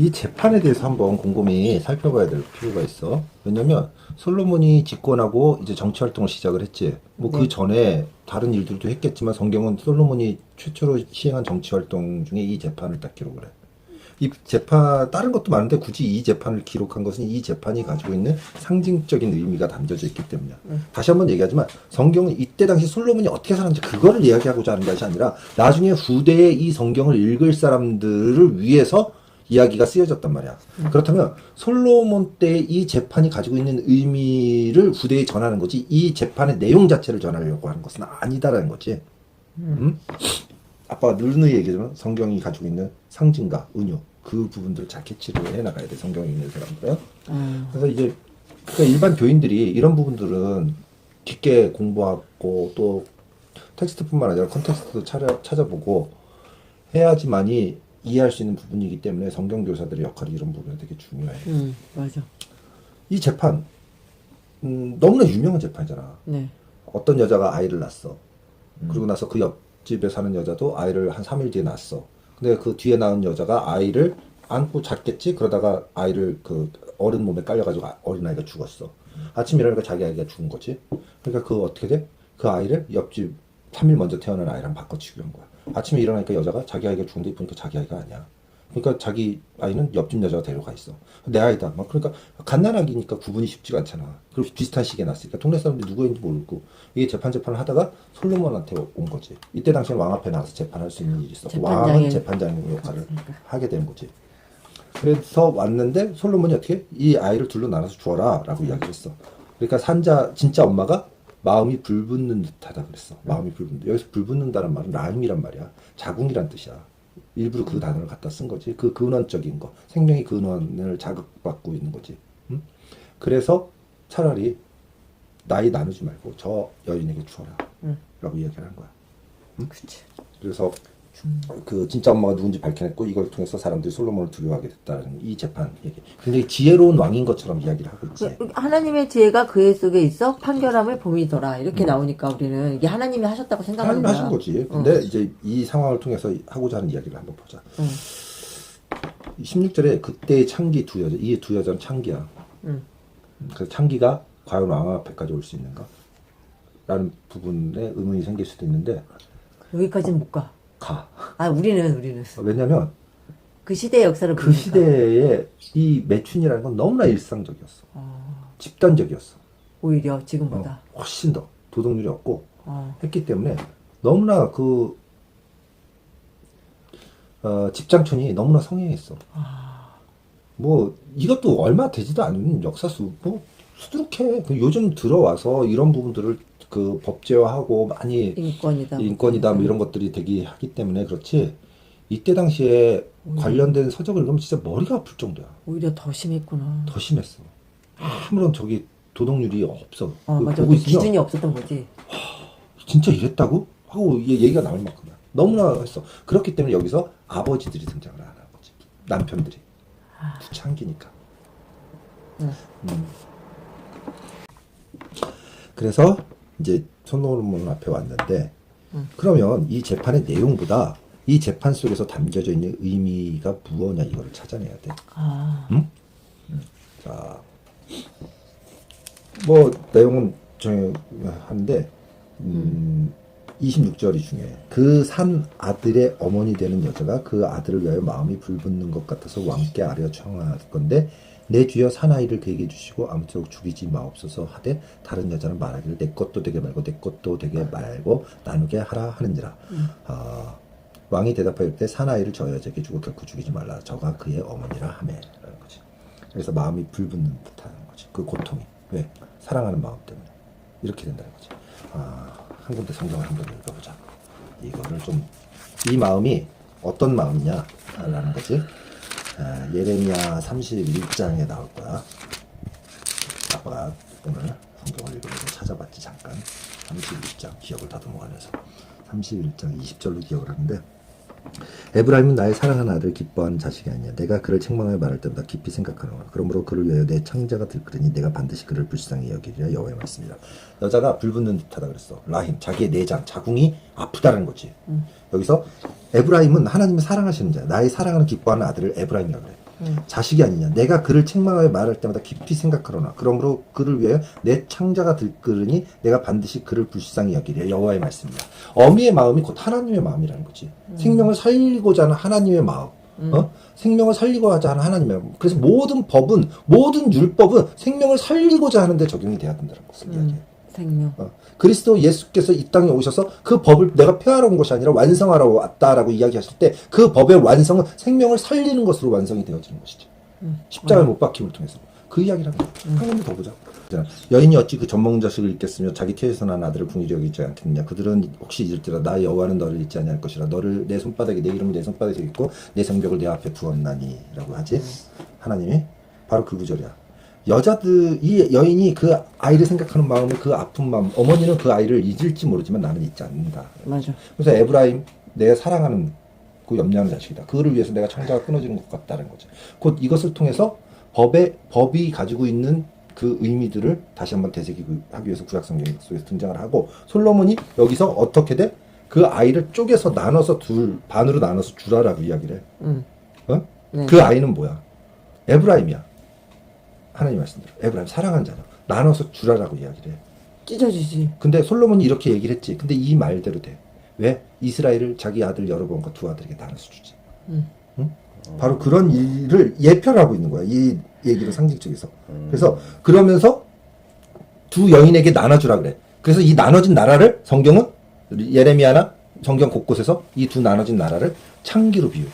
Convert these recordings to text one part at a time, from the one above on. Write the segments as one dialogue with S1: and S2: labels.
S1: 이 재판에 대해서 한번 곰곰이 살펴봐야 될 필요가 있어. 왜냐면 솔로몬이 집권하고 이제 정치 활동을 시작을 했지. 뭐그
S2: 네.
S1: 전에 다른 일들도 했겠지만 성경은 솔로몬이 최초로 시행한 정치 활동 중에 이 재판을 딱 기록을 해. 이 재판 다른 것도 많은데 굳이 이 재판을 기록한 것은 이 재판이 가지고 있는 상징적인 의미가 담겨져 있기 때문이야. 다시 한번 얘기하지만 성경은 이때 당시 솔로몬이 어떻게 살았는지 그거를 이야기하고자 하는 것이 아니라 나중에 후대에 이 성경을 읽을 사람들을 위해서 이야기가 쓰여졌단 말이야. 그렇다면 솔로몬 때 이 재판이 가지고 있는 의미를 후대에 전하는 거지 이 재판의 내용 자체를 전하려고 하는 것은 아니다라는 거지. 음? 아빠가 늘 얘기하지만 성경이 가지고 있는 상징과 은유 그 부분들을 잘 캐치를 해 나가야 돼 성경에 있는 사람들은.
S2: 음.
S1: 그래서 이제 그러니까 일반 교인들이 이런 부분들은 깊게 공부하고 또 텍스트뿐만 아니라 컨텍스트도 찾아, 찾아보고 해야지만이 이해할 수 있는 부분이기 때문에 성경 교사들의 역할이 이런 부분에 되게 중요해.
S2: 음, 맞아.
S1: 이 재판 음, 너무나 유명한 재판이잖아.
S2: 네.
S1: 어떤 여자가 아이를 낳았어. 그리고 나서 그 옆집에 사는 여자도 아이를 한 3일 뒤에 낳았어. 근데 그 뒤에 낳은 여자가 아이를 안고 잤겠지? 그러다가 아이를 그 어른 몸에 깔려가지고 아- 어린아이가 죽었어. 아침에 일어나니까 자기 아이가 죽은 거지. 그러니까 그 어떻게 돼? 그 아이를 옆집 3일 먼저 태어난 아이랑 바꿔치기로 한 거야. 아침에 일어나니까 여자가 자기 아이가 죽은데 보니까 자기 아이가 아니야. 그러니까 자기 아이는 옆집 여자가 데려가 있어. 내 아이다. 막 그러니까 갓난아기니까 구분이 쉽지가 않잖아. 그리고 비슷한 시기에 났으니까 동네 사람들이 누구인지 모르고 이게 재판 재판을 하다가 솔로몬한테 온 거지. 이때 당시에는 왕 앞에 나가서 재판할 수 있는 일이
S2: 재판장의
S1: 왕은 재판장의 역할을 하게 된 거지. 그래서 왔는데 솔로몬이 어떻게 이 아이를 둘로 나눠서 주어라라고 이야기를 했어. 그러니까 산자 진짜 엄마가 마음이 불붙는 듯하다 그랬어. 마음이 불붙는. 여기서 불붙는다는 말은 라임이란 말이야. 자궁이란 뜻이야. 일부러 그 단어를 갖다 쓴 거지. 그 근원적인 거. 생명의 근원을 자극받고 있는 거지. 응? 그래서 차라리 나이 나누지 말고 저 여인에게 주어라.
S2: 응.
S1: 라고 이야기를 한 거야.
S2: 그치.
S1: 그래서 그 진짜 엄마가 누군지 밝혀냈고 이걸 통해서 사람들이 솔로몬을 두려워하게 됐다는 이 재판 얘기. 굉장히 지혜로운 왕인 것처럼 이야기를 하고 있지.
S2: 그 하나님의 지혜가 그의 속에 있어 판결함을 봄이더라. 이렇게 나오니까 우리는 이게 하나님이 하셨다고 생각하는
S1: 음.
S2: 거야.
S1: 하신 거지. 근데 이제 이 상황을 통해서 하고자 하는 이야기를 한번 보자.
S2: 응.
S1: 16절에 그때의 창기 두 여자, 이 두 여자는 창기야.
S2: 응.
S1: 그래서 창기가 과연 왕 앞에까지 올 수 있는가? 라는 부분에 의문이 생길 수도 있는데
S2: 여기까지는 못 가.
S1: 가.
S2: 아, 우리는, 우리는.
S1: 왜냐면
S2: 그 시대의 역사를
S1: 그
S2: 보니까.
S1: 시대에 이 매춘이라는 건 너무나 일상적이었어.
S2: 어,
S1: 집단적이었어.
S2: 오히려
S1: 어,
S2: 지금보다.
S1: 훨씬 더 도덕률이 없고
S2: 어.
S1: 했기 때문에 너무나 그 어, 집장촌이 너무나 성행했어. 뭐 이것도 얼마 되지도 않은 역사 수 뭐 수두룩해. 그 요즘 들어와서 이런 부분들을 그 법제화하고 많이
S2: 인권이다.
S1: 인권이다 뭐 이런 것들이 되게 하기 때문에 그렇지. 이때 당시에 관련된 서적을 읽으면 진짜 머리가 아플 정도야.
S2: 오히려 더 심했구나.
S1: 더 심했어. 아무런 저기 도덕률이 없어.
S2: 어,
S1: 그
S2: 맞아.
S1: 보고
S2: 그
S1: 있으면
S2: 기준이 없었던 거지.
S1: 진짜 이랬다고? 하고 얘기가 나올 만큼이야. 너무나 했어. 그렇기 때문에 여기서 아버지들이 등장을 안 하는 거지. 남편들이. 부창기니까.
S2: 응.
S1: 음. 그래서 이제 손노르몬 앞에 왔는데 그러면 이 재판의 내용보다 이 재판 속에서 담겨져 있는 의미가 무엇냐 이거를 찾아내야 돼.
S2: 아,
S1: 자, 뭐 내용은 정한데 음, 26절이 중요해. 그 산 아들의 어머니 되는 여자가 그 아들을 위하여 마음이 불붙는 것 같아서 왕께 아뢰어 청할 건데 내 주여 사나이를 그에게 주시고 아무쪼록 죽이지 마옵소서 하되 다른 여자는 말하기를 내 것도 되게 말고 내 것도 되게 말고 나누게 하라 하는지라. 아, 왕이 대답하여 이르되 사나이를 저 여자에게 주고 결코 죽이지 말라. 저가 그의 어머니라 하매라는 거지. 그래서 마음이 불붙는 듯하는 거지. 그 고통이. 왜? 사랑하는 마음 때문에. 이렇게 된다는 거지. 아, 한 군데 성경을 한번 읽어보자. 이거를 좀 이 마음이 어떤 마음이냐라는 거지. 아, 예레미야 31장에 나올 거야. 아빠가 오늘 성경을 읽으면서 찾아봤지 잠깐. 31장 기억을 다듬어가면서. 31장 20절로 기억을 하는데 에브라임은 나의 사랑하는 아들 기뻐하는 자식이 아니야. 내가 그를 책망하여 말할 때마다 깊이 생각하노라. 그러므로 그를 위하여 내 창자가 들끓으니 내가 반드시 그를 불쌍히 여기리라 여호와의 말씀이라. 여자가 불붙는 듯하다 그랬어. 라힘 자기의 내장 자궁이 아프다는 거지. 여기서 에브라임은 하나님을 사랑하시는 자야. 나의 사랑하는 기뻐하는 아들을 에브라임이라고 그래.
S2: 음.
S1: 자식이 아니냐. 내가 그를 책망하여 말할 때마다 깊이 생각하로나. 그러므로 그를 위하여 내 창자가 들끓으니 내가 반드시 그를 불쌍히 여기리라. 여호와의 말씀이다. 어미의 마음이 곧 하나님의 마음이라는 거지. 생명을 살리고자 하는 하나님의 마음. 어? 생명을 살리고자 하는 하나님의 마음. 그래서 모든 법은 모든 율법은 생명을 살리고자 하는데 적용이 돼야 된다는 것을
S2: 음.
S1: 이야기해.
S2: 생명.
S1: 어. 그리스도 예수께서 이 땅에 오셔서 그 법을 내가 폐하러 온 것이 아니라 완성하러 왔다라고 이야기하실 때 그 법의 완성은 생명을 살리는 것으로 완성이 되어지는 것이죠.
S2: 음.
S1: 십자가의 못 박힘을 통해서 그 이야기를 합니다. 한 번만 더 보자. 자, 여인이 어찌 그 전몽자식을 잊겠으며 자기 태에서 난 아들을 궁일히 여기지 않겠느냐 그들은 혹시 잊을지라 나 여호와는 너를 잊지 아니할 것이라 너를 내 손바닥에 내 이름을 내 손바닥에 있고 내 성벽을 내 앞에 두었나니 라고 하지 하나님이 바로 그 구절이야 여자들 이 여인이 그 아이를 생각하는 마음에 그 아픈 마음 어머니는 그 아이를 잊을지 모르지만 나는 잊지 않는다
S2: 맞아.
S1: 그래서 에브라임 내가 사랑하는 그 염려하는 자식이다. 그거를 위해서 내가 창자가 끊어지는 것 같다는 거죠. 곧 이것을 통해서 법의 법이 가지고 있는 그 의미들을 다시 한번 되새기하기 위해서 구약 성경 속에서 등장을 하고 솔로몬이 여기서 어떻게 돼? 그 아이를 쪼개서 나눠서 둘 반으로 나눠서 주라라고 이야기를 해.
S2: 음.
S1: 어?
S2: 네.
S1: 그 아이는 뭐야? 에브라임이야. 하나님 말씀대로 에브라임 사랑한 자죠. 나눠서 주라라고 이야기를 해.
S2: 찢어지지.
S1: 근데 솔로몬이 이렇게 얘기를 했지. 근데 이 말대로 돼. 왜? 이스라엘을 자기 아들 여러 번과 두 아들에게 나눠서 주지.
S2: 음.
S1: 응? 바로 그런 일을 예표하고 있는 거야. 이 얘기를 상징적에서. 그래서 그러면서 두 여인에게 나눠주라 그래. 그래서 이 나눠진 나라를 성경은 예레미야나 성경 곳곳에서 이 두 나눠진 나라를 창기로 비유해.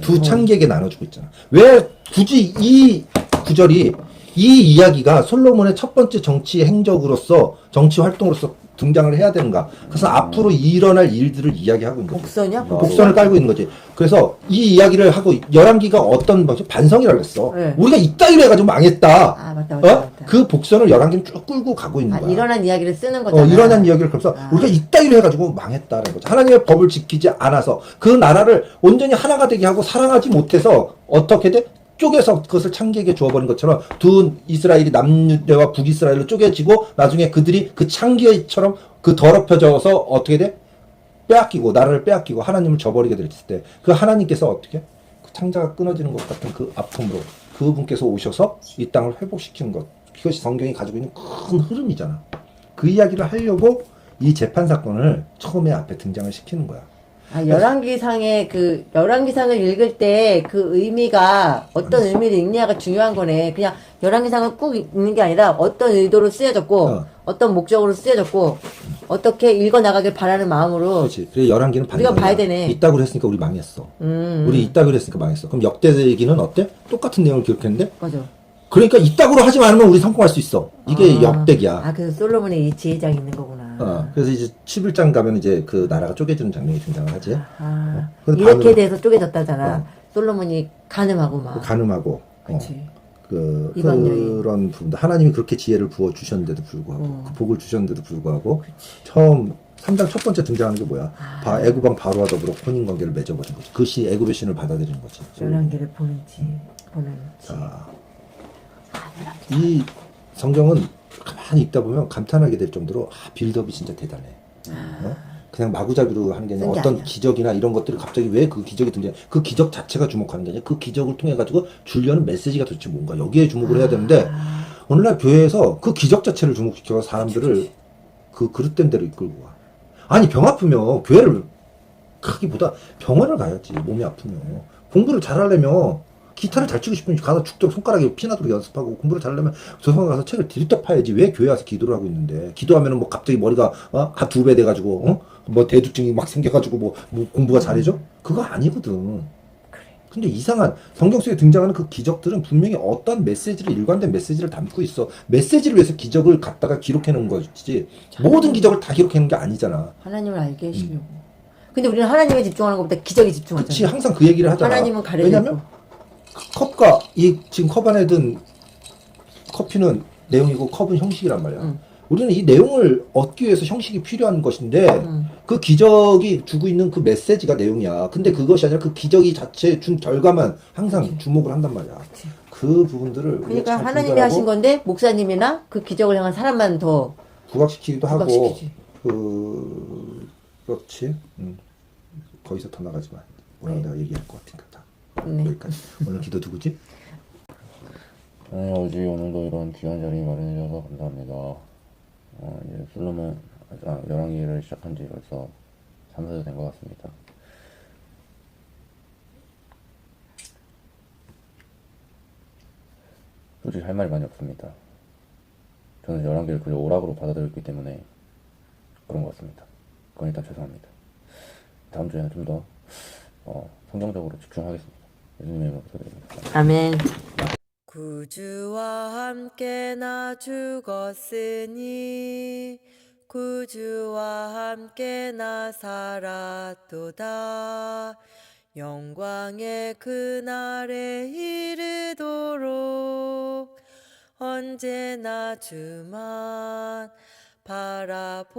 S1: 두 창기에게 나눠주고 있잖아. 왜 굳이 이 구절이 이 이야기가 솔로몬의 첫 번째 정치 행적으로서 정치 활동으로서 등장을 해야 되는가? 그래서 앞으로 일어날 일들을 이야기하고 있는 거죠.
S2: 복선이야?
S1: 그 복선을 깔고 있는 거지. 그래서 이 이야기를 하고 열왕기가 어떤 뭐지 반성이라 그랬어.
S2: 네.
S1: 우리가 이따위로 해가지고 망했다.
S2: 아, 맞다, 맞다,
S1: 어?
S2: 맞다.
S1: 그 복선을 열왕기는 쭉 끌고 가고 있는
S2: 아,
S1: 거야.
S2: 일어난 이야기를 쓰는 거잖아.
S1: 어, 일어난 이야기를 그래서
S2: 아.
S1: 우리가 이따위로 해가지고 망했다는 거죠. 하나님의 법을 지키지 않아서 그 나라를 온전히 하나가 되게 하고 사랑하지 못해서 어떻게 돼? 쪼개서 그것을 창기에게 주어버린 것처럼 두 이스라엘이 남유대와 북이스라엘로 쪼개지고 나중에 그들이 그 창기처럼 그 더럽혀져서 어떻게 돼? 빼앗기고 나라를 빼앗기고 하나님을 저버리게 됐을 때 그 하나님께서 어떻게 그 창자가 끊어지는 것 같은 그 아픔으로 그분께서 오셔서 이 땅을 회복시키는 것 그것이 성경이 가지고 있는 큰 흐름이잖아. 그 이야기를 하려고 이 재판 사건을 처음에 앞에 등장을 시키는 거야.
S2: 아, 열왕기상의 그, 열왕기상을 읽을 때 그 의미가 어떤 의미를 읽냐가 중요한 거네. 그냥 열왕기상을 꾹 읽는 게 아니라 어떤 의도로 쓰여졌고,
S1: 어.
S2: 어. 떤 목적으로 쓰여졌고, 어떻게 읽어 나가길 바라는 마음으로.
S1: 그렇지. 그래 열한기는
S2: 우리가 봐야 되네.
S1: 이따구로 했으니까 우리 망했어.
S2: 음,
S1: 우리 이따구로 했으니까 망했어. 그럼 역대기는 어때? 똑같은 내용을 기록했는데
S2: 맞아.
S1: 그러니까 이따구로 하지 않으면 우리 성공할 수 있어. 이게
S2: 아.
S1: 역대기야.
S2: 아, 그래서 솔로몬의 이 지혜장이 있는 거구나.
S1: 어, 그래서 이제 11장 가면 이제 그 나라가 쪼개지는 장면이 등장을 하지.
S2: 아,
S1: 근데
S2: 이렇게
S1: 반으로-
S2: 돼서 쪼개졌다잖아.
S1: 어.
S2: 솔로몬이 가늠하고 막.
S1: 가늠하고. 어,
S2: 그치.
S1: 그
S2: 이방 여인.
S1: 그런 부분들 하나님이 그렇게 지혜를 부어 주셨는데도 불구하고
S2: 어.
S1: 그 복을 주셨는데도 불구하고 처음 3장 첫 번째 등장하는 게 뭐야?
S2: 아.
S1: 바 애굽왕 바로와 더불어 혼인 관계를 맺어버린 거지. 그것이 애굽의 신을 받아들이는 거지.
S2: 열왕기를 보는지, 보는지.
S1: 자, 이 성경은 가만히 읽다 보면 감탄하게 될 정도로 아, 빌드업이 진짜 대단해. 어? 그냥 마구잡이로 하는 게 아니라 어떤
S2: 아니야.
S1: 기적이나 이런 것들이 갑자기 왜 그 기적이 등장? 그 기적 자체가 주목하는 게 아니라 그 기적을 통해 가지고 주려는 메시지가 도대체 뭔가 여기에 주목을 해야 되는데
S2: 아.
S1: 오늘날 교회에서 그 기적 자체를 주목시켜 사람들을 그 그릇된 대로 이끌고 가. 아니 병 아프면 교회를 가기보다 병원을 가야지 몸이 아프면 공부를 잘하려면 기타를 잘 치고 싶으면 가서 죽도록 손가락에 피나도록 연습하고 공부를 잘하려면 조성관 가서 책을 들이떠 파야지 왜 교회 와서 기도를 하고 있는데 기도하면은 뭐 갑자기 머리가 어? 두배 돼가지고 어? 뭐 대두증이 막 생겨가지고 뭐, 뭐 공부가 잘해져 그거 아니거든 근데 이상한 성경 속에 등장하는 그 기적들은 분명히 어떤 메시지를 일관된 메시지를 담고 있어 메시지를 위해서 기적을 갖다가 기록해 놓은 거지 모든 기적을 다 기록해 놓은 게 아니잖아
S2: 하나님을 알게 해주려고. 근데 우리는 하나님에 집중하는 것보다 기적에 집중하잖아.
S1: 그치 항상 그 얘기를 하잖아
S2: 하나님은 가려져
S1: 왜냐면. 컵과 이 지금 컵 안에 든 커피는 내용이고 컵은 형식이란 말이야.
S2: 응.
S1: 우리는 이 내용을 얻기 위해서 형식이 필요한 것인데
S2: 응.
S1: 그 기적이 주고 있는 그 메시지가 내용이야. 근데 그것이 아니라 그 기적이 자체 준 결과만 항상 주목을 한단 말이야.
S2: 그치.
S1: 그 부분들을
S2: 그러니까
S1: 잘
S2: 하나님이 하신 건데 목사님이나 그 기적을 향한 사람만 더
S1: 부각시키기도 하고
S2: 부각시키지.
S1: 그 그렇지. 음. 거기서 더 나가지 마. 뭐라고
S2: 네.
S1: 내가 얘기할 것 같으니까 다.
S3: 네.
S1: 여기까지. 오늘 기도 누구지?
S4: 하나님 아버지 오늘도 이런 귀한 자리 마련해 주셔서 감사합니다. 어, 이제 솔로몬 아, 열왕기를 시작한 지 벌써 3, 4주 된것 같습니다. 솔직히 할 말이 많이 없습니다. 저는 열왕기를 그저 오락으로 받아들였기 때문에 그런 것 같습니다. 그건 일단 죄송합니다. 다음 주에는 좀더 어, 성경적으로 집중하겠습니다. 예수님의 이름으로 기도드립니다.
S3: 아멘.
S2: 구주와 함께 나 죽었으니 구주와 함께 나 살았도다 영광의 그날에 이르도록 언제나 주만 바라봅니다.